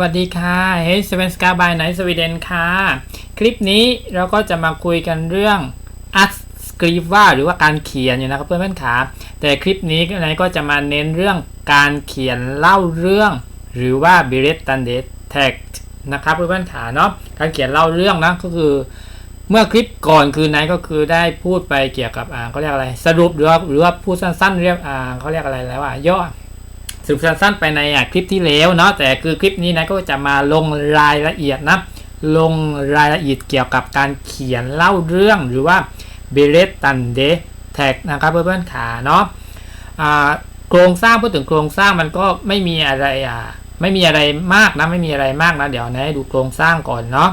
วัสดีค่ะเฮ้ยสเวนสกาบายไนสวีเดนค่ะ คลิปนี้เราก็จะมาคุยกันเรื่องอัดสคริปว่าหรือว่าการเขียนอยู่นะครับเพื่อนเพื่อนขาแต่คลิปนี้นายก็จะมาเน้นเรื่องการเขียนเล่าเรื่อง หรือว่า b i r e t t a n d e text นะครับเพื่อนเพื่อนขาเนาะการเขียนเล่าเรื่องนะก็คือ เมื่อคลิปก่อนคือนายก็คือได้พูดไปเกี่ยวกับอ่าเขาเรียกอะไรสรุปหรือว่าหรือว่าพูดสั้นๆเรียกอ่าเขาเรียกอะไรแล้วอะย่อ สรุปสั้นๆไปในคลิปที่แล้วเนาะแต่คือคลิปนี้นะก็จะมาลงรายละเอียดนะลงรายละเอียดเกี่ยวกับการเขียนเล่าเรื่องหรือว่า b e r e t t a n d e tag นะครับเพื่อนๆขาเนาะโครงสร้างพูดถึงโครงสร้างมันก็ไม่มีอะไรอะไม่มีอะไรมากนะไม่มีอะไรมากนะเดี๋ยวนะให้ดูโครงสร้างก่อนเนาะ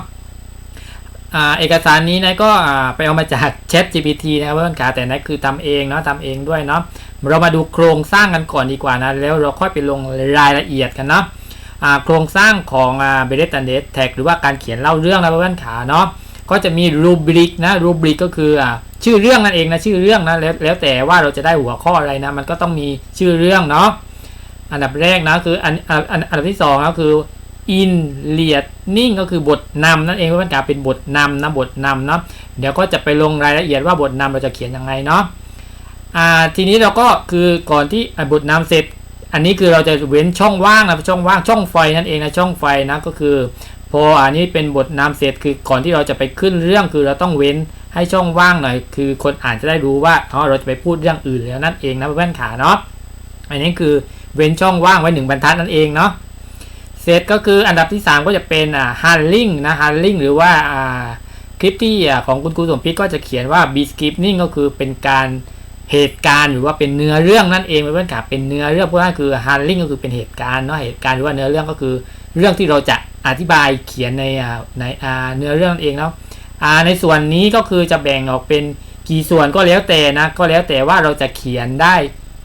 เอกสารนี้นะก็ไปเอามาจาก Chat GPT นะครับเพื่อนๆขาแต่นะคือทำเองเนาะทำเองด้วยเนาะเรามาดูโครงสร้างกันก่อนดีกว่านะ แล้วเราค่อยไปลงรายละเอียดกันเนาะโครงสร้างของเบรตันเดสแท็กหรือว่าการเขียนเล่าเรื่องนะเพื่อนๆขาเนาะก็จะมีรูบริกนะรูบริกก็คืออชื่อเรื่องนั่นเองนะชื่อเรื่องนะแล้วแล้วแต่ว่าเราจะได้หัวข้ออะไรนะ มันก็ต้องมีชื่อเรื่องเนาะอันดับแรกนะคืออันอันอันดับที่สองก็คือ in l e a d n i n g ก็คือบทนำนั่นเองเพื่อนๆขาเป็นบทนำนะบทนำเนาะเดี๋ยวก็จะไปลงรายละเอียดว่าบทนำเราจะเขียนยังไงเนาะอ่าทีนี้เราก็คือก่อนที่บทนำเสร็จ อันนี้คือเราจะเว้นช่องว่างนะช่องว่างช่องไฟนั่นเองนะช่องไฟนะก็คือ พออันนี้เป็นบทนำเสร็จคือก่อนที่เราจะไปขึ้นเรื่องคือเราต้องเว้นให้ช่องว่างหน่อยคือคนอ่านจะได้รู้ว่าอ๋อเราจะไปพูดเรื่องอื่นแล้วนั่นเองนะเพื่อนขาเนาะอันนี้คือเว้นช่องว่างไว้หนึ่งบรรทัดนั่นเองเนาะ เสร็จก็คืออันดับที่ 3 ก็จะเป็นอ่า handling นะ handling หรือว่าอ่าคลิปที่ของคุณครูสมพิษก็จะเขียนว่า b scripting ก็คือเป็นการเหตุการณ์หรือว่าเป็นเนื้อเรื่องนั่นเองเพื่อนๆครับเป็นเนื้อเรื่องเพราะว่าคือ handling ก็คือเป็นเหตุการณ์เนาะเหตุการณ์หรือว่าเนื้อเรื่องก็คือ เรื่องที่เราจะอธิบายเขียนในอ่าในอ่าเนื้อเรื่องนั่นเองเนาะอ่าในส่วนนี้ก็คือจะแบ่งออกเป็นกี่ส่วนก็แล้วแต่นะก็แล้วแต่ว่าเราจะเขียนได้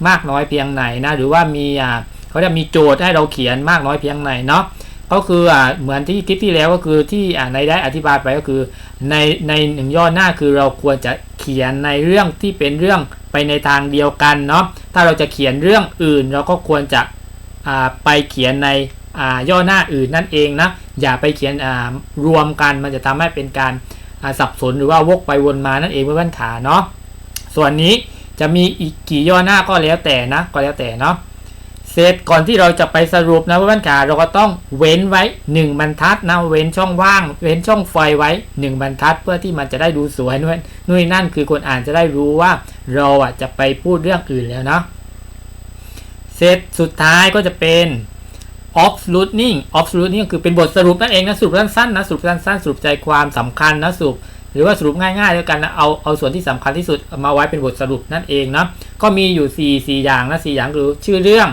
มากน้อยเพียงไหนนะหรือว่ามีอ่า เขาจะมีโจทย์ให้เราเขียนมากน้อยเพียงไหนเนาะก็คืออ่าเหมือนที่คลิปที่แล้วก็คือที่อ่าในได้อธิบายไปก็คือในในหนึ่งย่อหน้าคือเราควรจะเขียนในเรื่องที่เป็นเรื่องไปในทางเดียวกันเนาะถ้าเราจะเขียนเรื่องอื่น เราก็ควรจะอ่าไปเขียนในอ่าย่อหน้าอื่นนั่นเองนะอย่าไปเขียนอ่ารวมกันมันจะทำให้เป็นการอ่าสับสนหรือว่าวกไปวนมานั่นเองเพื่อนขาเนาะส่วนนี้จะมีอีกกี่ย่อหน้าก็แล้วแต่นะก็แล้วแต่เนาะ สร็จก่อนที่เราจะไปสรุปนะเพื่อนขาเราก็ต้องเว้นไว้ 1 บรรทัดนะเว้นช่องว่าง เว้นช่องไฟไว้ 1 บรรทัดเพื่อที่มันจะได้ดูสวยนู่นนู่นนั่นคือคนอ่านจะได้รู้ว่าเราอะจะไปพูดเรื่องอื่นแล้วเนาะเสร็จสุดท้ายก็จะเป็น offloading offloading ก็คือเป็นบทสรุปนั่นเองนะสรุปสั้นๆนะสรุปสั้นๆสรุปใจความสำคัญนะสรุปหรือว่าสรุปง่ายๆแล้วกันนะเอาเอาส่วนที่สำคัญที่สุดมาไว้เป็นบทสรุปนั่นเองนะก็มีอยู่4 4อย่างนะ4อย่างคือชื่อเรื่อง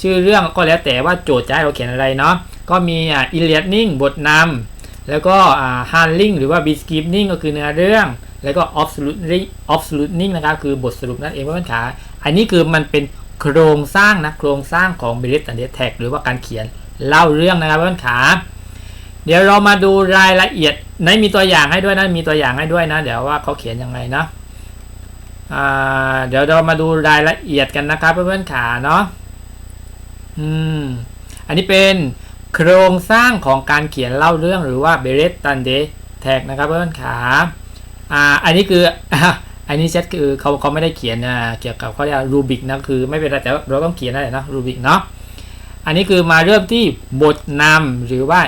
ชื่อเรื่องก็แล้วแต่ว่าโจทย์จะให้เราเขียนอะไรเนาะก็มีอ่า e l i a d i n g บทนำแล้วก็อ่า handling หรือว่า b s c r i p t i n g ก็คือเนื้อเรื่อง แล้วก็ absolutely absoluting นะครับคือบทสรุปนั่นเองเพื่อนๆขาอันนี้คือมันเป็นโครงสร้างนะโครงสร้างของ b i l l e t and tag หรือว่าการเขียนเล่าเรื่องนะครับเพื่อนขาเดี๋ยวเรามาดูรายละเอียดในมีตัวอย่างให้ด้วยนะมีตัวอย่างให้ด้วยนะ เดี๋ยวว่าเขาเขียนยังไงนะเดี๋ยวเรามาดูรายละเอียดกันนะครับเพื่อนๆขาเนาะ อืม อันนี้เป็นโครงสร้างของการเขียนเล่าเรื่องหรือว่า b e r e t t a n d e tag นะครับเพื่อนขาอ่า อันนี้คืออันนี้เซตคือเขาเขาไม่ได้เขียนเกี่ยวกับเขาเรียกรูบิกนะคือไม่เป็นไรแต่เราต้องเขียนอะไรนะรูบิกเนาะอันนี้คือมาเริ่มที่บทนำหรือว่า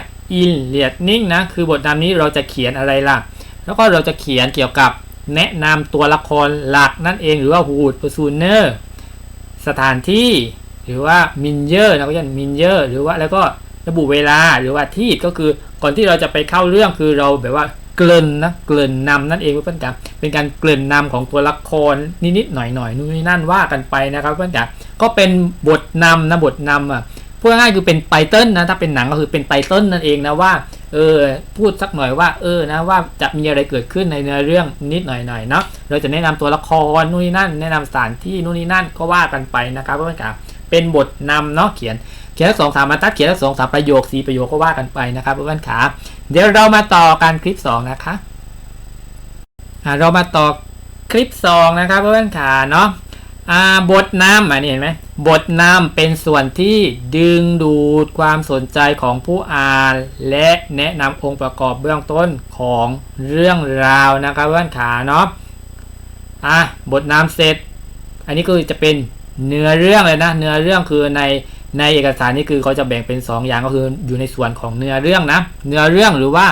in l e a d n i n g นะคือบทนำนี้เราจะเขียนอะไรล่ะ แล้วก็เราจะเขียนเกี่ยวกับแนะนำตัวละครหลักนั่นเองหรือว่า Hood Personer สถานที่ หรือว่ามินเยอร์นะก็จะมินเยอร์หรือว่าแล้วก็ระบุเวลาหรือว่าที่ก็คือก่อนที่เราจะไปเข้าเรื่องคือเราแบบว่าเกริ่นนะเกริ่นนำนั่นเองเพื่อนกันเป็นการเกริ่นนำของตัวละครนิดๆหน่อยๆนู่นนี่นั่นว่ากันไปนะครับเพื่อนกันก็เป็นบทนำนะบทนำอะพูดง่ายคือเป็นไตเติ้ลนะถ้าเป็นหนังก็คือเป็นไตเติ้ลนั่นเองนะว่าเออพูดสักหน่อยว่าเออนะว่าจะมีอะไรเกิดขึ้นในเนื้อเรื่องนิดหน่อยๆเนาะเราจะแนะนำตัวละครนู่นนี่นั่น แนะนำสถานที่นู่นนี่นั่นก็ว่ากันไปนะครับเพื่อนกัน เป็นบทนำเนาะเขียนเขียนสองสามบรรทัดเขียนสองสามประโยคสี่ประโยคก็ว่ากันไปนะครับเพื่อนขาเดี๋ยวเรามาต่อการคลิปสองนะคะเรามาต่อคลิปสองนะครับเพื่อนขาเนาะอ่าบทนำอันนี้เห็นไหมบทนำเป็นส่วนที่ดึงดูดความสนใจของผู้อ่าน และแนะนำองค์ประกอบเบื้องต้นของเรื่องราวนะครับเพื่อนขาเนาะอะบทนำเสร็จ อันนี้ก็จะเป็น เนื้อเรื่องเลยนะ เนื้อเรื่องคือในในเอกสารนี่คือเขาจะแบ่งเป็น 2 อย่างก็คืออยู่ในส่วนของเนื้อเรื่องนะ เนื้อเรื่องหรือว่า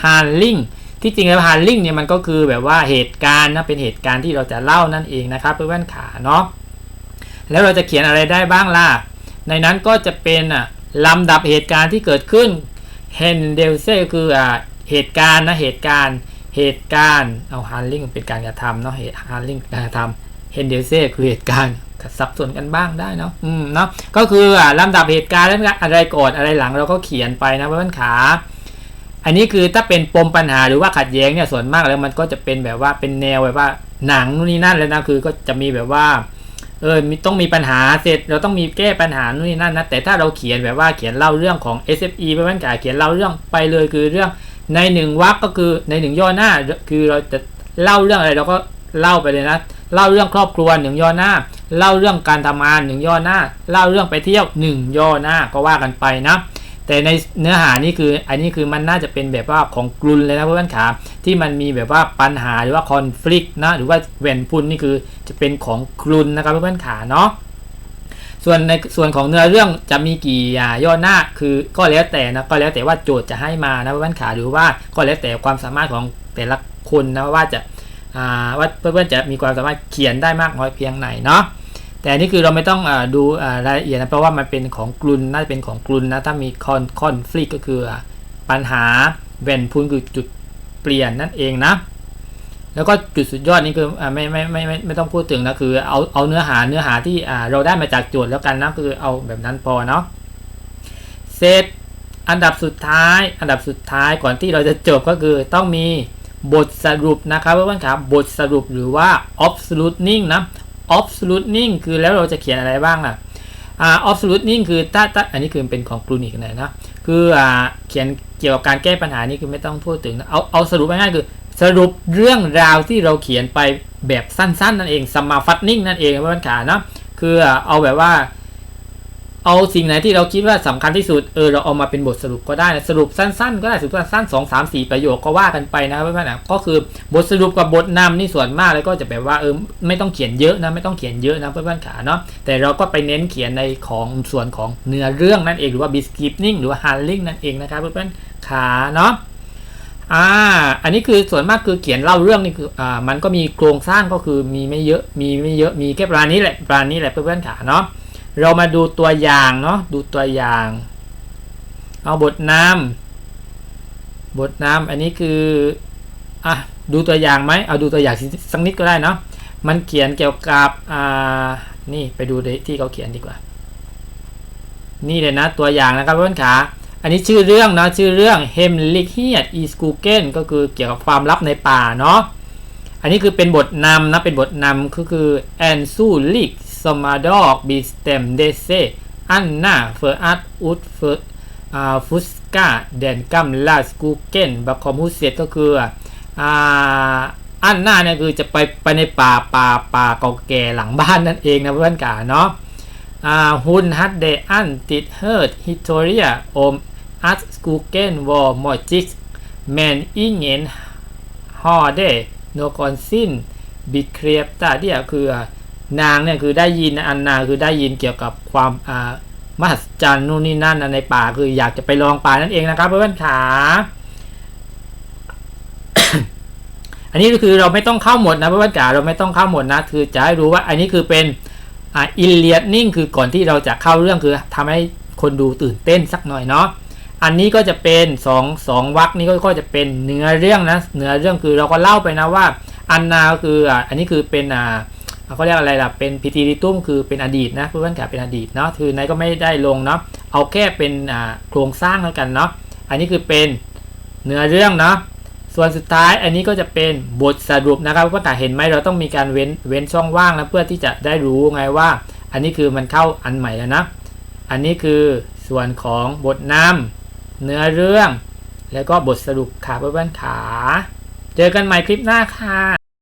handling ที่จริงแล้ว handling เนี่ยมันก็คือแบบว่าเหตุการณ์นะเป็นเหตุการณ์ที่เราจะเล่านั่นเองนะครับเพื่อนๆขาเนาะแล้วเราจะเขียนอะไรได้บ้างล่ะ ในนั้นก็จะเป็นอะลำดับเหตุการณ์ที่เกิดขึ้น h e n d e l s e คืออ่าเหตุการณ์นะเหตุการณ์เหตุการณ์เอา handling เป็นการกระทำเนาะเหตุ handling การกระทำ h e n d e l s e คือเหตุการณ์สับสนกันบ้างได้เนาะอืมเนาะก็คืออ่าลำดับเหตุการณ์แล้วอะไรก่อนอะไรหลังเราก็เขียนไปนะเพื่อนขา อันนี้คือถ้าเป็นปมปัญหาหรือว่าขัดแย้งเนี่ยส่วนมากแล้วมันก็จะเป็นแบบว่าเป็นแนวแบบว่าหนังนู่นนี่นั่นเลยนะคือก็จะมีแบบว่าเออมีต้องมีปัญหาเสร็จเราต้องมีแก้ปัญหานู่นนี่นั่นนะแต่ถ้าเราเขียนแบบว่าเขียนเล่าเรื่องของ SFE ไปมันกาเขียนเล่าเรื่องไปเลยคือเรื่องในหนึ่งวรรคก็คือในหนึ่งย่อหน้าคือเราจะเล่าเรื่องอะไรเราก็เล่าไปเลยนะ เล่าเรื่องครอบครัวหนึ่งย่อหน้า เล่าเรื่องการทำงานหนึ่งย่อหน้า เล่าเรื่องไปเที่ยวหนึ่งย่อหน้าก็ว่ากันไปนะแต่ในเนื้อหานี่คืออันนี้คือมันน่าจะเป็นแบบว่าของกลุนเลยนะเพื่อนขาที่มันมีแบบว่าปัญหาหรือว่าคอน FLICT นะหรือว่าแหวนพุนนี่คือจะเป็นของกลุนนะครับเพื่อนขาเนาะส่วนในส่วนของเนื้อเรื่องจะมีกี่ย่อหน้าคือก็แล้วแต่นะก็แล้วแต่ว่าโจทย์จะให้มานะเพื่อนขาหรือว่าก็แล้วแต่ความสามารถของแต่ละคนนะว่าจะ ว่าเพื่อนๆจะมีความสามารถเขียนได้มากน้อยเพียงไหนเนาะแต่นี่คือเราไม่ต้องอดูรายละเอียดนะเพราะว่ามันเป็นของกลุนน่าจะเป็นของกลุนนะถ้ามีคอนคอนฟลิกก็คือปัญหาแวนพุนคือจุดเปลี่ยนนั่นเองนะแล้วก็จุดสุดยอดนี่คืออไม่ไม่ไม่ไม่ไม่ต้องพูดถึงนะคือเอาเอาเนื้อหาเนื้อหาที่เราได้มาจากโจทย์แล้วกันนะคือเอาแบบนั้นพอเนาะเซตอันดับสุดท้าย อันดับสุดท้ายก่อนที่เราจะจบก็คือต้องมี บทสรุปนะครับเพื่อนๆครับบทสรุปหรือว่า absoluting นะ absolute นิ่งคือแล้วเราจะเขียนอะไรบ้างล่ะอ่า absolute นิ่งคือถ้าถ้าอันนี้คือเป็นของกรูนิกนะนะคืออ่าเขียนเกี่ยวกับการแก้ปัญหานี่คือไม่ต้องพูดถึงนะเอาเอาสรุปง่ายๆคือสรุปเรื่องราวที่เราเขียนไปแบบสั้นๆ นั่นเองสมาฟัตนิ่งนั่นเองเพื่อนขาเนาะคือเอาแบบว่า เอาสิ่งไหนที่เราคิดว่าสำคัญที่สุดเออเราเอามาเป็นบทสรุปก็ได้นะสรุปสั้น ๆ ก็ได้สรุปสั้นๆสองสามสี่ประโยคก็ว่ากันไปนะครับเพื่อนๆก็คือบทสรุปกับบทนำนี่ส่วนมากแล้วก็จะแบบว่าเออไม่ต้องเขียนเยอะนะไม่ต้องเขียนเยอะนะเพื่อนๆขาเนาะแต่เราก็ไปเน้นเขียนในของส่วนของเนื้อเรื่องนั่นเองหรือว่า descripting หรือว่า handling นั่นเองนะครับเพื่อนๆขาเนาะอ่า อันนี้คือส่วนมากคือเขียนเล่าเรื่องนี่คืออ่ามันก็มีโครงสร้างก็คือมีไม่เยอะมีไม่เยอะมีแค่ประมาณนี้แหละประมาณนี้แหละเพื่อนๆขาเนาะ เรามาดูตัวอย่างเนาะดูตัวอย่าง เอาบทนำบทนำอันนี้คืออะดูตัวอย่างไหมเอาดูตัวอย่างสักนิดก็ได้เนาะมันเขียนเกี่ยวกับอ่านี่ไปดูที่เขาเขียนดีกว่า นี่เลยนะตัวอย่างนะครับเพื่อนขาอันนี้ชื่อเรื่องเนาะชื่อเรื่อง h e m l i c h i a t is g u g e n ก็คือเกี่ยวกับความลับในป่าเนาะอันนี้คือเป็นบทนำนะเป็นบทนำก็คือ a n s u l i k สมาดอกบีสเต็มเดเซอันนาเฟอร์อัตอุดเฟอฟุสกาเดนกัมลาสกูเกนบัคคอมูเซตก็คืออ่าอันนาเนี่ยคือจะไปไปในป่าป่าป่าเก่าแก่หลังบ้านนั่นเองนะเพื่อนกาเนาะอ่าฮุนฮัตเดอันติดเฮิร์ดฮิตโตเรียโอมอัตสกูเกนวอร์มอจิกแมนอิงเงนฮอเดโนคอนซินบิเครียบตาเดียคือ นางเนี่ยคือได้ยินอันนาคือได้ยินเกี่ยวกับความอ่ามหัศจรรย์นู่นนี่นั่นในป่าคืออยากจะไปลองป่านั่นเองนะครับเพื่อนขาอันนี้ก็คือเราไม่ต้องเข้าหมดนะเพื่อนขาเราไม่ต้องเข้าหมดนะ คือจะให้รู้ว่าอันนี้คือเป็นอ่าอินเลียดนิ่งคือก่อนที่เราจะเข้าเรื่องคือทำให้คนดูตื่นเต้นสักหน่อยเนาะอันนี้ก็จะเป็นสองสองวักนี้ก็จะเป็นเนื้อเรื่องนะเนื้อเรื่องคือเราก็เล่าไปนะว่าอันนาคืออันนี้คือเป็นอ่า เขาเรียกอะไรล่ะ เป็นพิธีริตุ้มคือเป็นอดีตนะเพื่อนๆกับเป็นอดีตเนาะคือนายก็ไม่ได้ลงเนาะเอาแค่เป็นโครงสร้างแล้วกันเนาะอันนี้คือเป็นเนื้อเรื่องเนาะส่วนสุดท้ายอันนี้ก็จะเป็นบทสรุปนะครับเพื่อนๆเห็นไหมเราต้องมีการเว้นเว้นช่องว่างนะเพื่อที่จะได้รู้ไงว่า อันนี้คือมันเข้าอันใหม่แล้วนะอันนี้คือส่วนของบทนำเนื้อเรื่อง แล้วก็บทสรุปค่ะเพื่อนๆขา เจอกันใหม่คลิปหน้าค่ะ